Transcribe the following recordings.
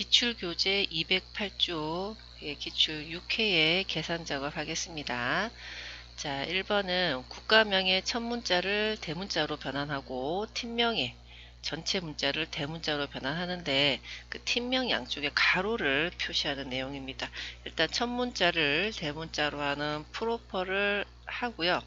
기출교재 208조 예, 기출 6회의 계산 작업하겠습니다. 자, 1번은 국가명의 첫 문자를 대문자로 변환하고 팀명의 전체 문자를 대문자로 변환하는데 그 팀명 양쪽에 가로를 표시하는 내용입니다. 일단 첫 문자를 대문자로 하는 프로퍼를 하고요.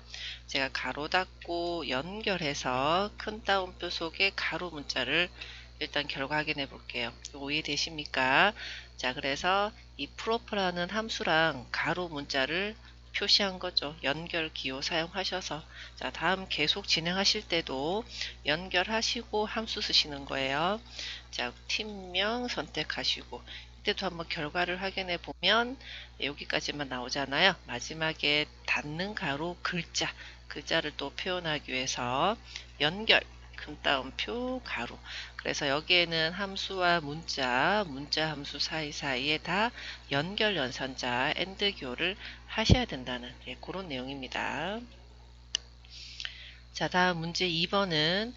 제가 가로 닫고 연결해서 큰 따옴표 속에 가로 문자를 일단 결과 확인해 볼게요. 이거 이해되십니까? 자, 그래서 이 프로퍼라는 함수랑 가로 문자를 표시한 거죠. 연결 기호 사용하셔서. 자, 다음 계속 진행하실 때도 연결하시고 함수 쓰시는 거예요. 자, 팀명 선택하시고. 이때도 한번 결과를 확인해 보면 여기까지만 나오잖아요. 마지막에 닫는 가로 글자, 글자를 또 표현하기 위해서 연결, 큰 따옴표 가로. 그래서 여기에는 함수와 문자, 문자 함수 사이사이에 다 연결 연산자, 엔드교를 하셔야 된다는 예, 그런 내용입니다. 자, 다음 문제 2번은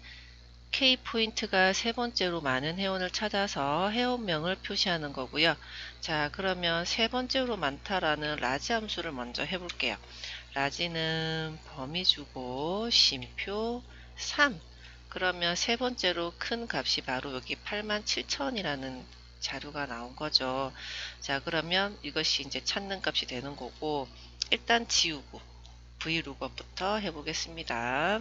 K포인트가 세 번째로 많은 회원을 찾아서 회원명을 표시하는 거고요. 자, 그러면 세 번째로 많다라는 라지 함수를 먼저 해볼게요. 라지는 범위 주고 심표 3 그러면 세 번째로 큰 값이 바로 여기 87,000이라는 자료가 나온 거죠. 자, 그러면 이것이 이제 찾는 값이 되는 거고, 일단 지우고, vlookup부터 해보겠습니다.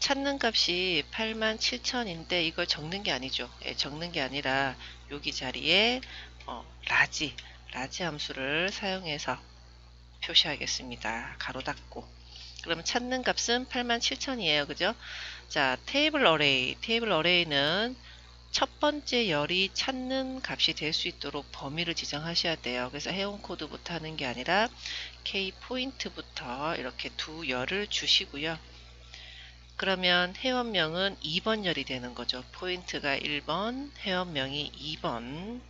찾는 값이 87,000인데 이걸 적는 게 아니죠. 예, 적는 게 아니라 여기 자리에 어, 라지, 라지 함수를 사용해서 표시하겠습니다. 가로 닫고. 그러면 찾는 값은 87,000이에요. 그죠? 자, 테이블 어레이. 테이블 어레이는 첫 번째 열이 찾는 값이 될 수 있도록 범위를 지정하셔야 돼요. 그래서 해온 코드부터 하는 게 아니라 K 포인트부터 이렇게 두 열을 주시고요. 그러면 회원명은 2번 열이 되는 거죠. 포인트가 1번, 회원명이 2번.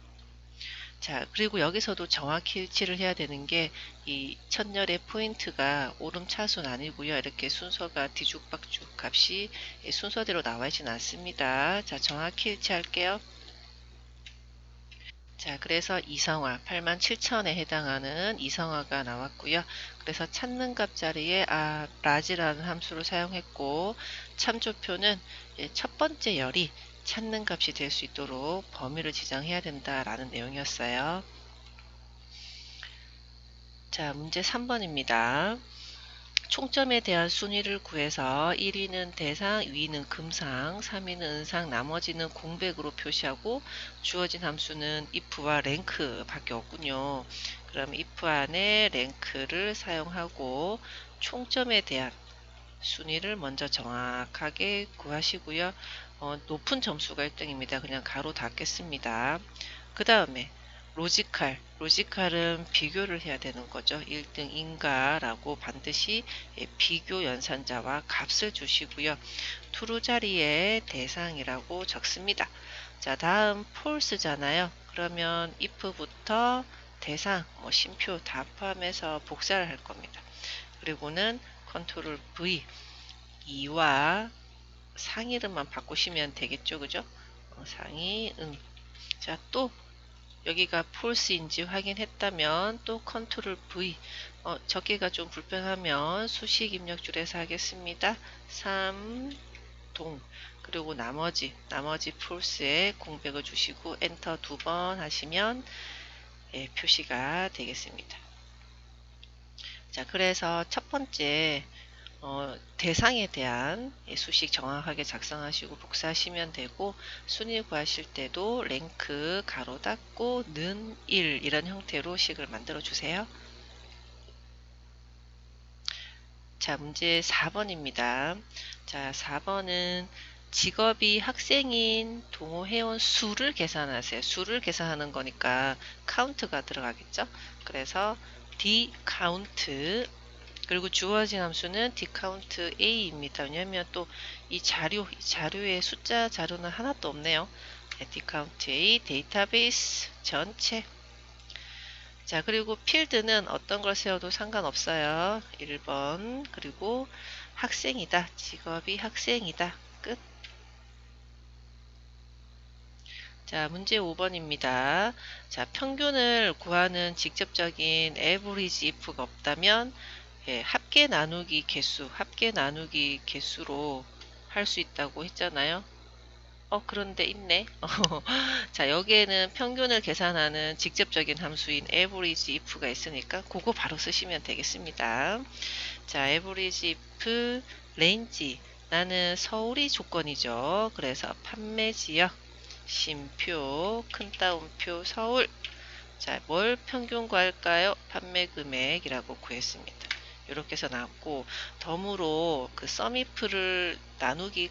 자, 그리고 여기서도 정확히 일치를 해야 되는 게이 첫열의 포인트가 오름차순 아니고요. 이렇게 순서가 뒤죽박죽 값이 순서대로 나와 있진 않습니다. 자, 정확히 일치할게요. 자, 그래서 이성화 87,000에 해당하는 이성화가 나왔고요. 그래서 찾는 값 자리에 아, 라지라는 함수를 사용했고 참조표는 첫 번째 열이 찾는 값이 될 수 있도록 범위를 지정해야 된다라는 내용이었어요. 자, 문제 3번입니다. 총점에 대한 순위를 구해서 1위는 대상, 2위는 금상, 3위는 은상, 나머지는 공백으로 표시하고 주어진 함수는 if와 랭크 밖에 없군요. 그럼 if 안에 랭크를 사용하고 총점에 대한 순위를 먼저 정확하게 구하시고요. 어, 높은 점수가 1등입니다. 그냥 가로 닫겠습니다. 그 다음에 로지칼, 로지칼은 비교를 해야 되는 거죠. 1등인가 라고 반드시 예, 비교 연산자와 값을 주시고요. 투루 자리에 대상이라고 적습니다. 자 다음 false잖아요. 그러면 if부터 대상, 뭐 심표 다 포함해서 복사를 할 겁니다. 그리고는 컨트롤 V 2와 상이름만 바꾸시면 되겠죠. 그죠? 어, 상이 응. 자, 또 여기가 false인지 확인했다면 또 컨트롤 V 어, 적기가 좀 불편하면 수식 입력줄에서 하겠습니다. 3동 그리고 나머지 나머지 false에 공백을 주시고 엔터 두 번 하시면 예, 표시가 되겠습니다. 자 그래서 첫 번째 어, 대상에 대한 수식 정확하게 작성하시고 복사하시면 되고 순위 구하실 때도 랭크 가로 닫고 는 1 이런 형태로 식을 만들어 주세요. 자 문제 4번입니다. 자 4번은 직업이 학생인 동호 회원 수를 계산하세요. 수를 계산하는 거니까 카운트가 들어가겠죠. 그래서 D 카운트 그리고 주어진 함수는 dcount a입니다. 왜냐하면 또 이 자료, 이 자료의 숫자 자료는 하나도 없네요. 네, dcount a 데이터베이스 전체. 자, 그리고 필드는 어떤 걸 세워도 상관없어요. 1번. 그리고 학생이다. 직업이 학생이다. 끝. 자, 문제 5번입니다. 자, 평균을 구하는 직접적인 average if가 없다면 예, 합계 나누기 개수, 합계 나누기 개수로 할 수 있다고 했잖아요. 어, 그런데 있네. 자, 여기에는 평균을 계산하는 직접적인 함수인 average if가 있으니까 그거 바로 쓰시면 되겠습니다. 자, average if range. 나는 서울이 조건이죠. 그래서 판매 지역, 심표, 큰 따옴표 서울. 자, 뭘 평균 구할까요? 판매 금액이라고 구했습니다. 이렇게 해서 나왔고 덤으로 그 썸이프를 나누기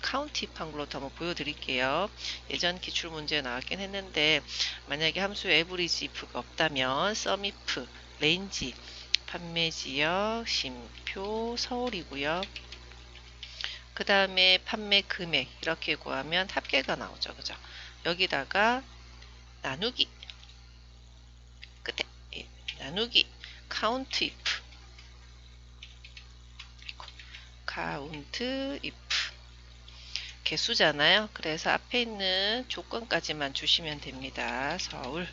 걸로 더 한번 보여드릴게요. 예전 기출 문제에 나왔긴 했는데 만약에 함수 에브리지 if가 없다면 썸이프 레인지 판매 지역 심표 서울이고요. 그 다음에 판매 금액 이렇게 구하면 합계가 나오죠. 그죠? 여기다가 나누기. 끝에. 예, 나누기. 카운트 if. 카운트 if. 개수잖아요. 그래서 앞에 있는 조건까지만 주시면 됩니다. 서울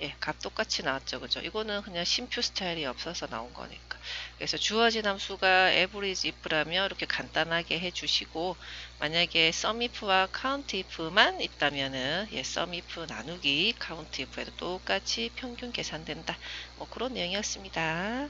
예, 값 똑같이 나왔죠. 그죠? 이거는 그냥 심표 스타일이 없어서 나온 거니까. 그래서 주어진 함수가 average if라면 이렇게 간단하게 해주시고 만약에 sum if와 count if만 있다면은 예, sum if 나누기 count if에도 똑같이 평균 계산된다. 뭐 그런 내용이었습니다.